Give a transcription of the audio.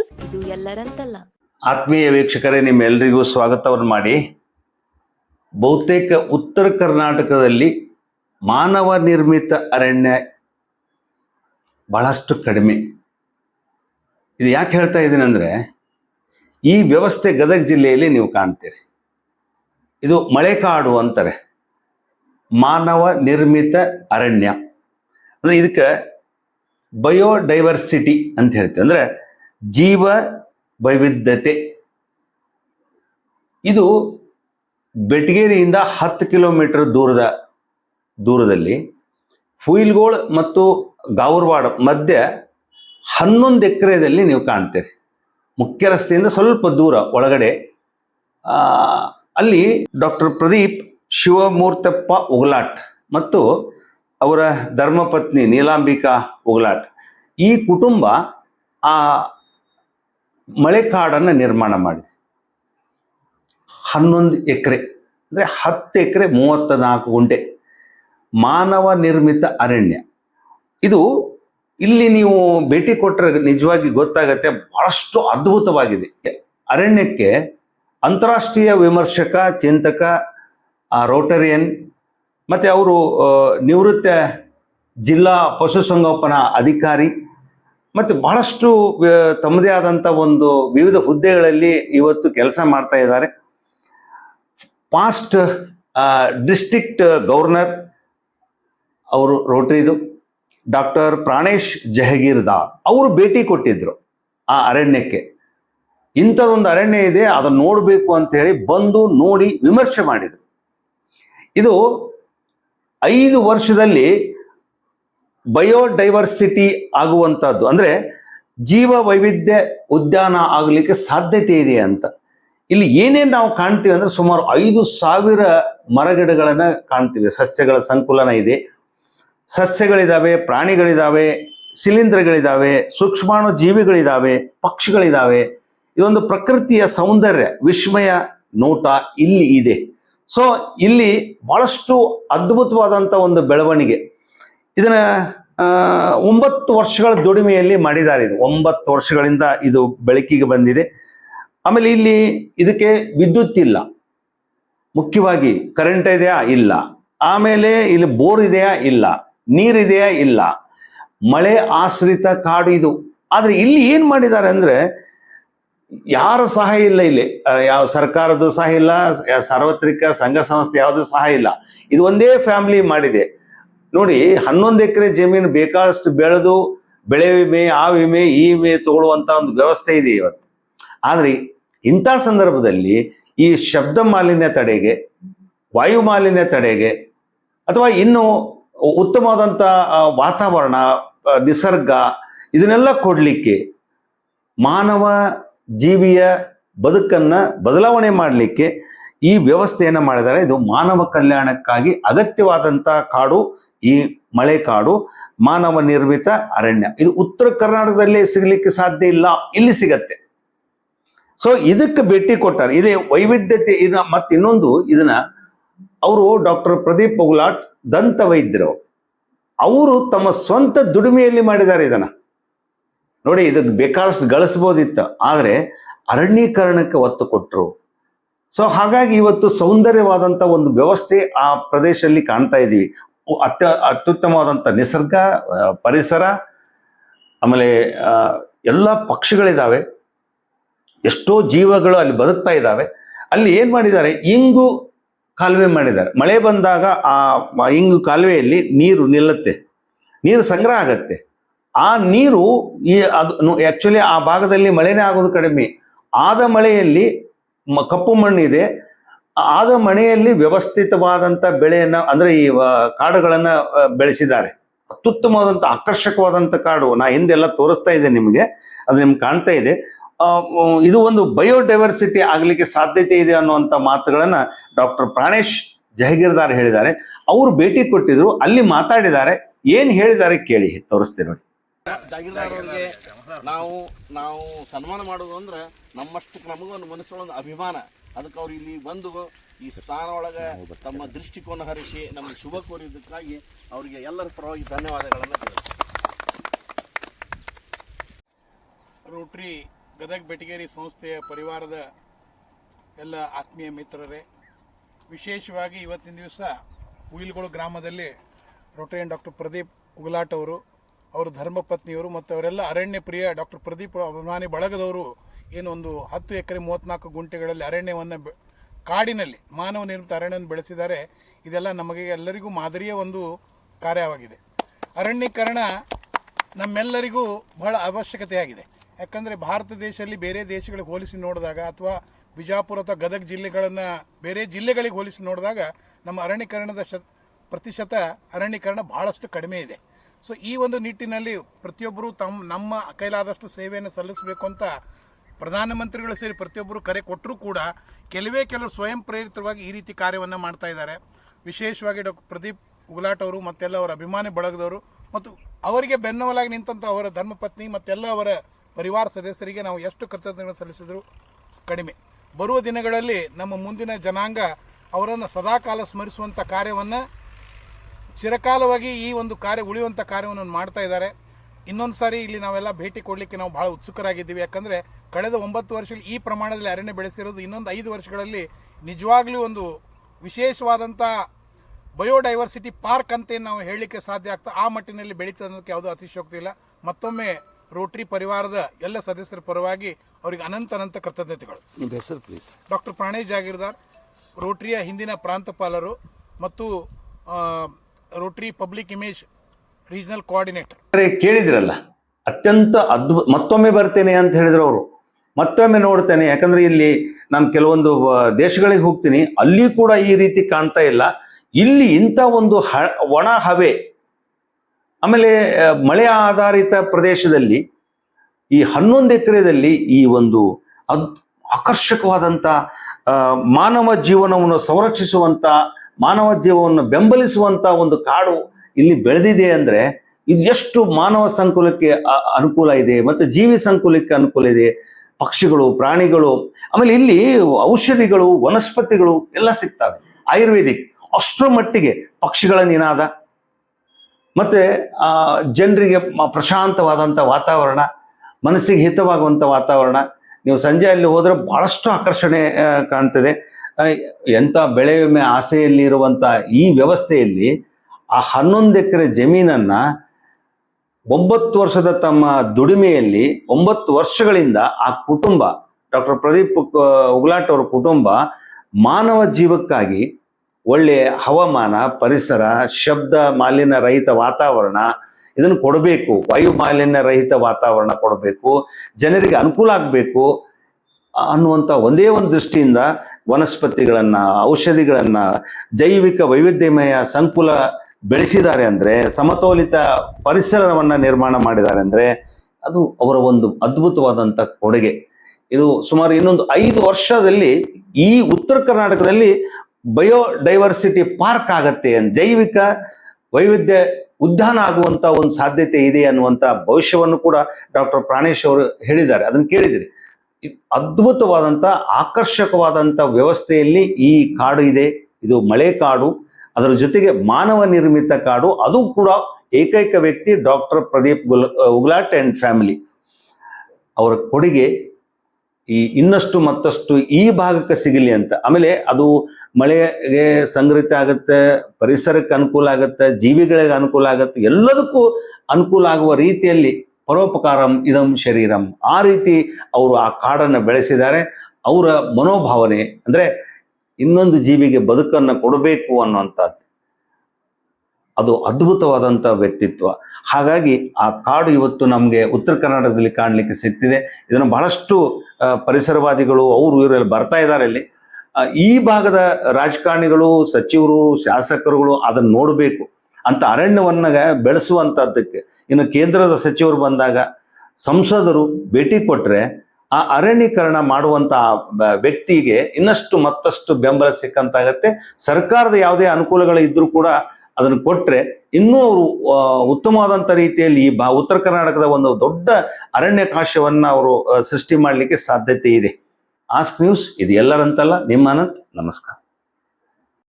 News, ಇದು ಎಲ್ಲರಂತಲ್ಲ. ಆತ್ಮೀಯ ವೀಕ್ಷಕರೇ ನಿಮ್ಮೆಲ್ಲರಿಗೂ ಸ್ವಾಗತವನ್ನು ಮಾಡಿ. ಬಹುತೇಕ ಉತ್ತರ ಕರ್ನಾಟಕದಲ್ಲಿ ಮಾನವ ನಿರ್ಮಿತ ಅರಣ್ಯ ಬಹಳಷ್ಟು ಕಡಿಮೆ. ಇದು ಯಾಕೆ ಹೇಳ್ತಾ ಇದ್ದೀನಿ ಅಂದರೆ, ಈ ವ್ಯವಸ್ಥೆ ಗದಗ ಜಿಲ್ಲೆಯಲ್ಲಿ ನೀವು ಕಾಣ್ತೀರಿ. ಇದು ಮಳೆಕಾಡು ಅಂತಾರೆ. ಮಾನವ ನಿರ್ಮಿತ ಅರಣ್ಯ. ಅಂದರೆ ಇದಕ್ಕೆ ಬಯೋಡೈವರ್ಸಿಟಿ ಅಂತ ಹೇಳ್ತೀವಿ. ಅಂದರೆ ಜೀವ ವೈವಿಧ್ಯತೆ. ಇದು ಬೆಟಗೇರಿಯಿಂದ ಹತ್ತು ಕಿಲೋಮೀಟರ್ ದೂರದ, ದೂರದಲ್ಲಿ ಹುಯಿಲ್ಗೋಳ್ ಮತ್ತು ಗಾವರ್ವಾಡ ಮಧ್ಯ ಹನ್ನೊಂದು ಎಕರೆದಲ್ಲಿ ನೀವು ಕಾಣ್ತೀರಿ. ಮುಖ್ಯ ರಸ್ತೆಯಿಂದ ಸ್ವಲ್ಪ ದೂರ ಒಳಗಡೆ ಅಲ್ಲಿ ಡಾಕ್ಟರ್ ಪ್ರದೀಪ್ ಶಿವಮೂರ್ತಪ್ಪ ಉಗ್ಲಾಟ್ ಮತ್ತು ಅವರ ಧರ್ಮಪತ್ನಿ ನೀಲಾಂಬಿಕಾ ಉಗ್ಲಾಟ್. ಈ ಕುಟುಂಬ ಆ ಮಳೆಕಾಡನ್ನು ನಿರ್ಮಾಣ ಮಾಡಿದೆ. ಹನ್ನೊಂದು ಎಕರೆ, ಅಂದರೆ ಹತ್ತು ಎಕರೆ ಮೂವತ್ತ ನಾಲ್ಕು ಗುಂಟೆ ಮಾನವ ನಿರ್ಮಿತ ಅರಣ್ಯ. ಇದು ಇಲ್ಲಿ ನೀವು ಭೇಟಿ ಕೊಟ್ಟರೆ ನಿಜವಾಗಿ ಗೊತ್ತಾಗತ್ತೆ, ಬಹಳಷ್ಟು ಅದ್ಭುತವಾಗಿದೆ. ಅರಣ್ಯಕ್ಕೆ ಅಂತಾರಾಷ್ಟ್ರೀಯ ವಿಮರ್ಶಕ, ಚಿಂತಕ ರೋಟರಿಯನ್ ಮತ್ತು ಅವರು ನಿವೃತ್ತ ಜಿಲ್ಲಾ ಪಶುಸಂಗೋಪನಾ ಅಧಿಕಾರಿ ಮತ್ತು ಬಹಳಷ್ಟು ತಮ್ಮದೇ ಆದಂಥ ಒಂದು ವಿವಿಧ ಹುದ್ದೆಗಳಲ್ಲಿ ಇವತ್ತು ಕೆಲಸ ಮಾಡ್ತಾ ಇದ್ದಾರೆ. ಪಾಸ್ಟ್ ಡಿಸ್ಟ್ರಿಕ್ಟ್ ಗವರ್ನರ್ ಅವರು ರೋಟ್ರಿದು ಡಾಕ್ಟರ್ ಪ್ರಾಣೇಶ್ ಜಹಗೀರ್ದಾರ್ ಅವರು ಭೇಟಿ ಕೊಟ್ಟಿದ್ದರು ಆ ಅರಣ್ಯಕ್ಕೆ. ಇಂಥದೊಂದು ಅರಣ್ಯ ಇದೆ, ಅದನ್ನು ನೋಡಬೇಕು ಅಂತ ಹೇಳಿ ಬಂದು ನೋಡಿ ವಿಮರ್ಶೆ ಮಾಡಿದರು. ಇದು ಐದು ವರ್ಷದಲ್ಲಿ ಬಯೋಡೈವರ್ಸಿಟಿ ಆಗುವಂಥದ್ದು ಅಂದರೆ ಜೀವ ವೈವಿಧ್ಯ ಉದ್ಯಾನ ಆಗಲಿಕ್ಕೆ ಸಾಧ್ಯತೆ ಇದೆ ಅಂತ. ಇಲ್ಲಿ ಏನೇನು ನಾವು ಕಾಣ್ತೀವಿ ಅಂದರೆ ಸುಮಾರು ಐದು ಸಾವಿರ ಮರಗಿಡಗಳನ್ನು ಕಾಣ್ತೀವಿ. ಸಸ್ಯಗಳ ಸಂಕುಲನ ಇದೆ. ಸಸ್ಯಗಳಿದ್ದಾವೆ ಪ್ರಾಣಿಗಳಿದ್ದಾವೆ ಶಿಲೀಂಧ್ರಗಳಿದ್ದಾವೆ ಸೂಕ್ಷ್ಮಾಣು ಜೀವಿಗಳಿದ್ದಾವೆ ಪಕ್ಷಿಗಳಿದ್ದಾವೆ ಇದೊಂದು ಪ್ರಕೃತಿಯ ಸೌಂದರ್ಯ, ವಿಸ್ಮಯ ನೋಟ ಇಲ್ಲಿ ಇದೆ. ಸೊ ಇಲ್ಲಿ ಬಹಳಷ್ಟು ಅದ್ಭುತವಾದಂಥ ಒಂದು ಬೆಳವಣಿಗೆ. ಇದನ್ನ ಒಂಬತ್ತು ವರ್ಷಗಳ ದುಡಿಮೆಯಲ್ಲಿ ಮಾಡಿದ್ದಾರೆ ಇದು. ಒಂಬತ್ತು ವರ್ಷಗಳಿಂದ ಇದು ಬೆಳಕಿಗೆ ಬಂದಿದೆ. ಆಮೇಲೆ ಇಲ್ಲಿ ಇದಕ್ಕೆ ವಿದ್ಯುತ್ ಇಲ್ಲ. ಮುಖ್ಯವಾಗಿ ಕರೆಂಟ್ ಇದೆಯಾ? ಇಲ್ಲ. ಆಮೇಲೆ ಇಲ್ಲಿ ಬೋರ್ ಇದೆಯಾ? ಇಲ್ಲ. ನೀರಿದೆಯಾ ಇಲ್ಲ. ಮಳೆ ಆಶ್ರಿತ ಕಾಡು ಇದು. ಆದರೆ ಇಲ್ಲಿ ಏನು ಮಾಡಿದ್ದಾರೆ ಅಂದರೆ, ಯಾರ ಸಹಾಯ ಇಲ್ಲ ಇಲ್ಲಿ. ಯಾವ ಸರ್ಕಾರದ್ದು ಸಹಾಯ ಇಲ್ಲ, ಸಾರ್ವತ್ರಿಕ ಸಂಘ ಸಂಸ್ಥೆ ಯಾವುದು ಸಹಾಯ ಇಲ್ಲ. ಇದು ಒಂದೇ ಫ್ಯಾಮಿಲಿ ಮಾಡಿದೆ. ನೋಡಿ ಹನ್ನೊಂದು ಎಕರೆ ಜಮೀನು ಬೇಕಾದಷ್ಟು ಬೆಳೆದು ಬೆಳೆ ವಿಮೆ, ಆ ವಿಮೆ, ಈ ವಿಮೆ ತಗೊಳ್ಳುವಂತ ಒಂದು ವ್ಯವಸ್ಥೆ ಇದೆ ಇವತ್ತು. ಆದರೆ ಇಂಥ ಸಂದರ್ಭದಲ್ಲಿ ಈ ಶಬ್ದ ಮಾಲಿನ್ಯ ತಡೆಗೆ, ವಾಯು ಮಾಲಿನ್ಯ ತಡೆಗೆ, ಅಥವಾ ಇನ್ನು ಉತ್ತಮವಾದಂಥ ವಾತಾವರಣ ನಿಸರ್ಗ, ಇದನ್ನೆಲ್ಲ ಕೊಡಲಿಕ್ಕೆ ಮಾನವ ಜೀವಿಯ ಬದುಕನ್ನ ಬದಲಾವಣೆ ಮಾಡಲಿಕ್ಕೆ ಈ ವ್ಯವಸ್ಥೆಯನ್ನು ಮಾಡಿದ್ದಾರೆ. ಇದು ಮಾನವ ಕಲ್ಯಾಣಕ್ಕಾಗಿ ಅಗತ್ಯವಾದಂಥ ಕಾಡು ಈ ಮಳೆ ಕಾಡು ಮಾನವ ನಿರ್ಮಿತ ಅರಣ್ಯ. ಇದು ಉತ್ತರ ಕರ್ನಾಟಕದಲ್ಲಿ ಸಿಗಲಿಕ್ಕೆ ಸಾಧ್ಯ ಇಲ್ಲ. ಇಲ್ಲಿ ಸಿಗತ್ತೆ. ಸೊ ಇದಕ್ಕೆ ಭೇಟಿ ಕೊಟ್ಟಾರೆ. ಇದೇ ವೈವಿಧ್ಯತೆ, ಇದ ಮತ್ತೆ ಇನ್ನೊಂದು ಇದನ್ನ ಅವರು ಡಾಕ್ಟರ್ ಪ್ರದೀಪ್ ಪಗುಲಾಟ್ ದಂತ ವೈದ್ಯರು ಅವರು. ತಮ್ಮ ಸ್ವಂತ ದುಡಿಮೆಯಲ್ಲಿ ಮಾಡಿದ್ದಾರೆ ಇದನ್ನ. ನೋಡಿ, ಇದಕ್ಕೆ ಬೇಕಾದಷ್ಟು ಗಳಿಸ್ಬೋದಿತ್ತು. ಆದರೆ ಅರಣ್ಯೀಕರಣಕ್ಕೆ ಒತ್ತು ಕೊಟ್ಟರು ಸೊ ಹಾಗಾಗಿ ಇವತ್ತು ಸೌಂದರ್ಯವಾದಂಥ ಒಂದು ವ್ಯವಸ್ಥೆ ಆ ಪ್ರದೇಶದಲ್ಲಿ ಕಾಣ್ತಾ ಇದ್ದೀವಿ ಅತ್ಯ ಅತ್ಯುತ್ತಮವಾದಂಥ ನಿಸರ್ಗ ಪರಿಸರ, ಆಮೇಲೆ ಎಲ್ಲ ಪಕ್ಷಿಗಳಿದ್ದಾವೆ ಎಷ್ಟೋ ಜೀವಗಳು ಅಲ್ಲಿ ಬದುಕ್ತಾ ಇದ್ದಾವೆ ಅಲ್ಲಿ ಏನು ಮಾಡಿದ್ದಾರೆ? ಇಂಗು ಕಾಲುವೆ ಮಾಡಿದ್ದಾರೆ. ಮಳೆ ಬಂದಾಗ ಆ ಇಂಗು ಕಾಲುವೆಯಲ್ಲಿ ನೀರು ನಿಲ್ಲುತ್ತೆ. ನೀರು ಸಂಗ್ರಹ ಆಗತ್ತೆ. ಆ ನೀರು ಈ, ಅದು ಆ್ಯಕ್ಚುಲಿ ಆ ಭಾಗದಲ್ಲಿ ಮಳೆನೇ ಆಗೋದು ಕಡಿಮೆ. ಆದ ಮಳೆಯಲ್ಲಿ ಕಪ್ಪು ಮಣ್ಣಿದೆ. ಆದ ಮನೆಯಲ್ಲಿ ವ್ಯವಸ್ಥಿತವಾದಂಥ ಬೆಳೆಯನ್ನ, ಅಂದ್ರೆ ಈ ಕಾಡುಗಳನ್ನು ಬೆಳೆಸಿದ್ದಾರೆ. ಅತ್ಯುತ್ತಮವಾದಂಥ ಆಕರ್ಷಕವಾದಂಥ ಕಾಡು. ನಾ ಹಿಂದೆಲ್ಲ ತೋರಿಸ್ತಾ ಇದೆ ನಿಮಗೆ. ಅದು ನಿಮ್ಗೆ ಕಾಣ್ತಾ ಇದೆ. ಇದು ಒಂದು ಬಯೋಡೈವರ್ಸಿಟಿ ಆಗಲಿಕ್ಕೆ ಸಾಧ್ಯತೆ ಇದೆ ಅನ್ನುವಂಥ ಮಾತುಗಳನ್ನು ಡಾಕ್ಟರ್ ಪ್ರಾಣೇಶ್ ಜಹಗೀರ್ದಾರ್ ಹೇಳಿದ್ದಾರೆ. ಅವರು ಭೇಟಿ ಕೊಟ್ಟಿದ್ರು, ಅಲ್ಲಿ ಮಾತಾಡಿದ್ದಾರೆ. ಏನು ಹೇಳಿದ್ದಾರೆ ಕೇಳಿ, ತೋರಿಸ್ತೀನಿ ನೋಡಿ. ಜಾಗೀರ್ದಾರ್ ಅವ್ರಿಗೆ ನಾವು ನಾವು ಸನ್ಮಾನ ಮಾಡೋದು ಅಂದ್ರೆ ನಮ್ಮಷ್ಟು ನಮಗೊಂದು ಮನಸ್ಸೊಳಗೆ ಅಭಿಮಾನ. ಅದಕ್ಕೆ ಅವ್ರು ಇಲ್ಲಿ ಬಂದು ಈ ಸ್ಥಾನ ಒಳಗೆ ತಮ್ಮ ದೃಷ್ಟಿಕೋನ ಹರಿಸಿ ನಮಗೆ ಶುಭ ಕೋರಿದ್ದಕ್ಕಾಗಿ ಅವರಿಗೆ ಎಲ್ಲರ ಪರವಾಗಿ ಧನ್ಯವಾದಗಳನ್ನು ರೋಟ್ರಿ ಗದಗ ಬೆಟಗೇರಿ ಸಂಸ್ಥೆಯ ಪರಿವಾರದ ಎಲ್ಲ ಆತ್ಮೀಯ ಮಿತ್ರರೇ, ವಿಶೇಷವಾಗಿ ಇವತ್ತಿನ ದಿವಸ ಹುಯಿಲ್ಗೋಳು ಗ್ರಾಮದಲ್ಲಿ ರೋಟ್ರಿಯನ್ ಡಾಕ್ಟರ್ ಪ್ರದೀಪ್ ಉಗಲಾಟ್ ಅವರು, ಅವರ ಧರ್ಮಪತ್ನಿಯವರು ಮತ್ತು ಅವರೆಲ್ಲ ಅರಣ್ಯ ಪ್ರಿಯ ಡಾಕ್ಟರ್ ಪ್ರದೀಪ್ ಅಭಿಮಾನಿ ಬಳಗದವರು ಏನೊಂದು ಹತ್ತು ಎಕರೆ ಮೂವತ್ತ್ನಾಲ್ಕು ಗುಂಟೆಗಳಲ್ಲಿ ಅರಣ್ಯವನ್ನು ಕಾಡಿನಲ್ಲಿ, ಮಾನವ ನಿರ್ಮಿತ ಅರಣ್ಯವನ್ನು ಬೆಳೆಸಿದ್ದಾರೆ. ಇದೆಲ್ಲ ನಮಗೆ ಎಲ್ಲರಿಗೂ ಮಾದರಿಯ ಒಂದು ಕಾರ್ಯವಾಗಿದೆ. ಅರಣ್ಯೀಕರಣ ನಮ್ಮೆಲ್ಲರಿಗೂ ಬಹಳ ಅವಶ್ಯಕತೆಯಾಗಿದೆ. ಯಾಕಂದರೆ ಭಾರತ ದೇಶದಲ್ಲಿ ಬೇರೆ ದೇಶಗಳಿಗೆ ಹೋಲಿಸಿ ನೋಡಿದಾಗ ಅಥವಾ ಬಿಜಾಪುರ ಅಥವಾ ಗದಗ ಜಿಲ್ಲೆಗಳನ್ನು ಬೇರೆ ಜಿಲ್ಲೆಗಳಿಗೆ ಹೋಲಿಸಿ ನೋಡಿದಾಗ ನಮ್ಮ ಅರಣ್ಯೀಕರಣದ ಶ ಪ್ರತಿಶತ ಅರಣ್ಯೀಕರಣ ಭಾಳಷ್ಟು ಕಡಿಮೆ ಇದೆ. ಸೊ ಈ ಒಂದು ನಿಟ್ಟಿನಲ್ಲಿ ಪ್ರತಿಯೊಬ್ಬರೂ ತಮ್ಮ ನಮ್ಮ ಕೈಲಾದಷ್ಟು ಸೇವೆಯನ್ನು ಸಲ್ಲಿಸಬೇಕು ಅಂತ ಪ್ರಧಾನಮಂತ್ರಿಗಳು ಸೇರಿ ಪ್ರತಿಯೊಬ್ಬರು ಕರೆ ಕೊಟ್ಟರೂ ಕೂಡ ಕೆಲವೇ ಕೆಲವು ಸ್ವಯಂ ಪ್ರೇರಿತವಾಗಿ ಈ ರೀತಿ ಕಾರ್ಯವನ್ನು ಮಾಡ್ತಾ ಇದ್ದಾರೆ. ವಿಶೇಷವಾಗಿ ಡಾಕ್ಟರ್ ಪ್ರದೀಪ್ ಉಗುಲಾಟ್ ಅವರು ಮತ್ತೆಲ್ಲ ಅವರ ಅಭಿಮಾನಿ ಬಳಗದವರು ಮತ್ತು ಅವರಿಗೆ ಬೆನ್ನವಲಾಗಿ ನಿಂತಂಥ ಅವರ ಧರ್ಮಪತ್ನಿ ಮತ್ತೆಲ್ಲ ಅವರ ಪರಿವಾರ ಸದಸ್ಯರಿಗೆ ನಾವು ಎಷ್ಟು ಕೃತಜ್ಞತೆಗಳನ್ನು ಸಲ್ಲಿಸಿದ್ರು? ಕಡಿಮೆ. ಬರುವ ದಿನಗಳಲ್ಲಿ ನಮ್ಮ ಮುಂದಿನ ಜನಾಂಗ ಅವರನ್ನು ಸದಾಕಾಲ ಸ್ಮರಿಸುವಂಥ ಕಾರ್ಯವನ್ನು ಚಿರಕಾಲವಾಗಿ ಈ ಒಂದು ಕಾರ್ಯ ಉಳಿಯುವಂಥ ಕಾರ್ಯವನ್ನು ಮಾಡ್ತಾ ಇದ್ದಾರೆ. ಇನ್ನೊಂದು ಸಾರಿ ಇಲ್ಲಿ ನಾವೆಲ್ಲ ಭೇಟಿ ಕೊಡಲಿಕ್ಕೆ ನಾವು ಭಾಳ ಉತ್ಸುಕರಾಗಿದ್ದೀವಿ. ಯಾಕಂದರೆ ಕಳೆದ ಒಂಬತ್ತು ವರ್ಷಗಳಲ್ಲಿ ಈ ಪ್ರಮಾಣದಲ್ಲಿ ಅರಣ್ಯ ಬೆಳೆಸಿರೋದು ಇನ್ನೊಂದು ಐದು ವರ್ಷಗಳಲ್ಲಿ ನಿಜವಾಗ್ಲೂ ಒಂದು ವಿಶೇಷವಾದಂಥ ಬಯೋಡೈವರ್ಸಿಟಿ ಪಾರ್ಕ್ ಅಂತ ಏನ್ ನಾವು ಹೇಳಲಿಕ್ಕೆ ಸಾಧ್ಯ ಆಗ್ತಾ ಆ ಮಟ್ಟಿನಲ್ಲಿ ಬೆಳೀತದೆ ಅನ್ನೋದಕ್ಕೆ ಯಾವುದೂ ಅತಿಶಯೋಕ್ತಿ ಇಲ್ಲ. ಮತ್ತೊಮ್ಮೆ ರೋಟರಿ ಪರಿವಾರದ ಎಲ್ಲ ಸದಸ್ಯರ ಪರವಾಗಿ ಅವರಿಗೆ ಅನಂತ ಅನಂತ ಕೃತಜ್ಞತೆಗಳು. ಹೆಸರು ಪ್ಲೀಸ್ ಡಾಕ್ಟರ್ ಪ್ರಾಣೇಶ್ ಜಾಗೀರ್ದಾರ್ ರೋಟರಿಯ ಹಿಂದಿನ ಪ್ರಾಂತಪಾಲರು ಮತ್ತು Rotary public image regional coordinator ಕೇಳಿದ್ರಲ್ಲ? ಅತ್ಯಂತ ಅದ್ಭುತ ಮತ್ತೊಮ್ಮೆ ಬರ್ತೇನೆ ಅಂತ ಹೇಳಿದ್ರು ಅವರು. ಮತ್ತೊಮ್ಮೆ ನೋಡ್ತೇನೆ, ಯಾಕಂದ್ರೆ ಇಲ್ಲಿ ನಾನು ಕೆಲವೊಂದು ದೇಶಗಳಿಗೆ ಹೋಗ್ತೀನಿ, ಅಲ್ಲಿ ಕೂಡ ಈ ರೀತಿ ಕಾಣ್ತಾ ಇಲ್ಲ. ಇಲ್ಲಿ ಇಂಥ ಒಂದು ಹ, ಒಣ ಹವೆ, ಆಮೇಲೆ ಮಳೆ ಆಧಾರಿತ ಪ್ರದೇಶದಲ್ಲಿ, ಈ ಹನ್ನೊಂದು ಎಕರೆದಲ್ಲಿ ಈ ಒಂದು ಅದ್, ಆಕರ್ಷಕವಾದಂಥ ಮಾನವ ಜೀವನವನ್ನು ಸಂರಕ್ಷಿಸುವಂಥ, ಮಾನವ ಜೀವನವನ್ನು ಬೆಂಬಲಿಸುವಂಥ ಒಂದು ಕಾಡು ಇಲ್ಲಿ ಬೆಳೆದಿದೆ ಅಂದರೆ ಇದು ಎಷ್ಟು ಮಾನವ ಸಂಕುಲಕ್ಕೆ ಅನುಕೂಲ ಇದೆ ಮತ್ತು ಜೀವಿ ಸಂಕುಲಕ್ಕೆ ಅನುಕೂಲ ಇದೆ. ಪಕ್ಷಿಗಳು, ಪ್ರಾಣಿಗಳು, ಆಮೇಲೆ ಇಲ್ಲಿ ಔಷಧಿಗಳು, ವನಸ್ಪತಿಗಳು ಎಲ್ಲ ಸಿಗ್ತವೆ. ಆಯುರ್ವೇದಿಕ್ ಅಷ್ಟರ ಮಟ್ಟಿಗೆ ಪಕ್ಷಿಗಳ ನಿನಾದ ಮತ್ತೆ ಜನರಿಗೆ ಪ್ರಶಾಂತವಾದಂಥ ವಾತಾವರಣ, ಮನಸ್ಸಿಗೆ ಹಿತವಾಗುವಂಥ ವಾತಾವರಣ. ನೀವು ಸಂಜೆ ಅಲ್ಲಿ ಹೋದ್ರೆ ಬಹಳಷ್ಟು ಆಕರ್ಷಣೆ ಕಾಣ್ತದೆ. ಎಂಥ ಬೆಳೆ ವಿಮೆ ಆಸೆಯಲ್ಲಿ ಇರುವಂಥ ಈ ವ್ಯವಸ್ಥೆಯಲ್ಲಿ ಆ ಹನ್ನೊಂದು ಎಕರೆ ಜಮೀನನ್ನ ಒಂಬತ್ತು ವರ್ಷದ ತಮ್ಮ ದುಡಿಮೆಯಲ್ಲಿ ಒಂಬತ್ತು ವರ್ಷಗಳಿಂದ ಆ ಕುಟುಂಬ, ಡಾಕ್ಟರ್ ಪ್ರದೀಪ್ ಉಗ್ಲಾಟ್ ಅವರ ಕುಟುಂಬ ಮಾನವ ಜೀವಕ್ಕಾಗಿ ಒಳ್ಳೆಯ ಹವಾಮಾನ, ಪರಿಸರ, ಶಬ್ದ ಮಾಲಿನ್ಯ ರಹಿತ ವಾತಾವರಣ ಇದನ್ನು ಕೊಡಬೇಕು. ವಾಯು ಮಾಲಿನ್ಯ ರಹಿತ ವಾತಾವರಣ ಕೊಡಬೇಕು. ಜನರಿಗೆ ಅನುಕೂಲ ಆಗಬೇಕು ಅನ್ನುವಂಥ ಒಂದೇ ಒಂದು ದೃಷ್ಟಿಯಿಂದ ವನಸ್ಪತಿಗಳನ್ನು, ಔಷಧಿಗಳನ್ನು, ಜೈವಿಕ ವೈವಿಧ್ಯಮಯ ಸಂಕುಲ ಬೆಳೆಸಿದ್ದಾರೆ ಅಂದರೆ, ಸಮತೋಲಿತ ಪರಿಸರವನ್ನು ನಿರ್ಮಾಣ ಮಾಡಿದ್ದಾರೆ ಅಂದರೆ, ಅದು ಅವರ ಒಂದು ಅದ್ಭುತವಾದಂಥ ಕೊಡುಗೆ. ಇದು ಸುಮಾರು ಇನ್ನೊಂದು ಐದು ವರ್ಷದಲ್ಲಿ ಈ ಉತ್ತರ ಕರ್ನಾಟಕದಲ್ಲಿ ಬಯೋಡೈವರ್ಸಿಟಿ ಪಾರ್ಕ್ ಆಗತ್ತೆ ಜೈವಿಕ ವೈವಿಧ್ಯ ಉದ್ಯಾನ ಆಗುವಂತ ಒಂದು ಸಾಧ್ಯತೆ ಇದೆ ಅನ್ನುವಂಥ ಭವಿಷ್ಯವನ್ನು ಕೂಡ ಡಾಕ್ಟರ್ ಪ್ರಾಣೇಶ್ ಅವರು ಹೇಳಿದ್ದಾರೆ. ಅದನ್ನು ಕೇಳಿದಿರಿ. ಅದ್ಭುತವಾದಂಥ ಆಕರ್ಷಕವಾದಂಥ ವ್ಯವಸ್ಥೆಯಲ್ಲಿ ಈ ಕಾಡು ಇದೆ. ಇದು ಮಳೆ ಕಾಡು ಅದರ ಜೊತೆಗೆ ಮಾನವ ನಿರ್ಮಿತ ಕಾಡು, ಅದು ಕೂಡ ಏಕೈಕ ವ್ಯಕ್ತಿ ಡಾಕ್ಟರ್ ಪ್ರದೀಪ್ ಗುಲ್ ಉಗ್ಲಾಟ್ ಆ್ಯಂಡ್ ಫ್ಯಾಮಿಲಿ. ಅವರ ಕೊಡುಗೆ ಈ ಇನ್ನಷ್ಟು ಮತ್ತಷ್ಟು ಈ ಭಾಗಕ್ಕೆ ಸಿಗಲಿ ಅಂತ. ಆಮೇಲೆ ಅದು ಮಳೆಗೆ ಸಂಗ್ರಹಿತ ಆಗುತ್ತೆ, ಪರಿಸರಕ್ಕೆ ಅನುಕೂಲ ಆಗುತ್ತೆ, ಜೀವಿಗಳಿಗೆ ಅನುಕೂಲ ಆಗುತ್ತೆ, ಎಲ್ಲದಕ್ಕೂ ಅನುಕೂಲ ಆಗುವ ರೀತಿಯಲ್ಲಿ ಪರೋಪಕಾರಂ ಇದಂ ಶರೀರಂ. ಆ ರೀತಿ ಅವರು ಆ ಕಾಡನ್ನು ಬೆಳೆಸಿದ್ದಾರೆ. ಅವರ ಮನೋಭಾವನೆ, ಅಂದರೆ ಇನ್ನೊಂದು ಜೀವಿಗೆ ಬದುಕನ್ನು ಕೊಡಬೇಕು ಅನ್ನುವಂಥದ್ದು. ಅದು ಅದ್ಭುತವಾದಂಥ ವ್ಯಕ್ತಿತ್ವ. ಹಾಗಾಗಿ ಆ ಕಾಡು ಇವತ್ತು ನಮಗೆ ಉತ್ತರ ಕರ್ನಾಟಕದಲ್ಲಿ ಕಾಣಲಿಕ್ಕೆ ಸಿಗ್ತಿದೆ. ಇದನ್ನು ಬಹಳಷ್ಟು ಪರಿಸರವಾದಿಗಳು, ಅವರು ಇವರಲ್ಲಿ ಬರ್ತಾ ಇದ್ದಾರೆ ಇಲ್ಲಿ. ಈ ಭಾಗದ ರಾಜಕಾರಣಿಗಳು, ಸಚಿವರು, ಶಾಸಕರುಗಳು ಅದನ್ನು ನೋಡಬೇಕು. ಅಂತ ಅರಣ್ಯವನ್ನ ಬೆಳೆಸುವಂಥದ್ದಕ್ಕೆ ಇನ್ನು ಕೇಂದ್ರದ ಸಚಿವರು ಬಂದಾಗ ಸಂಸದರು ಭೇಟಿ ಕೊಟ್ಟರೆ ಆ ಅರಣ್ಯೀಕರಣ ಮಾಡುವಂತ ವ್ಯಕ್ತಿಗೆ ಇನ್ನಷ್ಟು ಮತ್ತಷ್ಟು ಬೆಂಬಲ ಸಿಕ್ಕಂತಾಗತ್ತೆ. ಸರ್ಕಾರದ ಯಾವುದೇ ಅನುಕೂಲಗಳು ಇದ್ರೂ ಕೂಡ ಅದನ್ನು ಕೊಟ್ಟರೆ ಇನ್ನೂ ಅವರು ಉತ್ತಮವಾದಂಥ ರೀತಿಯಲ್ಲಿ ಈ ಬಾ, ಉತ್ತರ ಕರ್ನಾಟಕದ ಒಂದು ದೊಡ್ಡ ಅರಣ್ಯ ಕಾಶ್ಯವನ್ನು ಅವರು ಸೃಷ್ಟಿ ಮಾಡಲಿಕ್ಕೆ ಸಾಧ್ಯತೆ ಇದೆ. ಆಸ್ಕ್ ನ್ಯೂಸ್ ಇದು ಎಲ್ಲರಂತಲ್ಲ. ನಿಮ್ಮ ಅನಂತ್, ನಮಸ್ಕಾರ.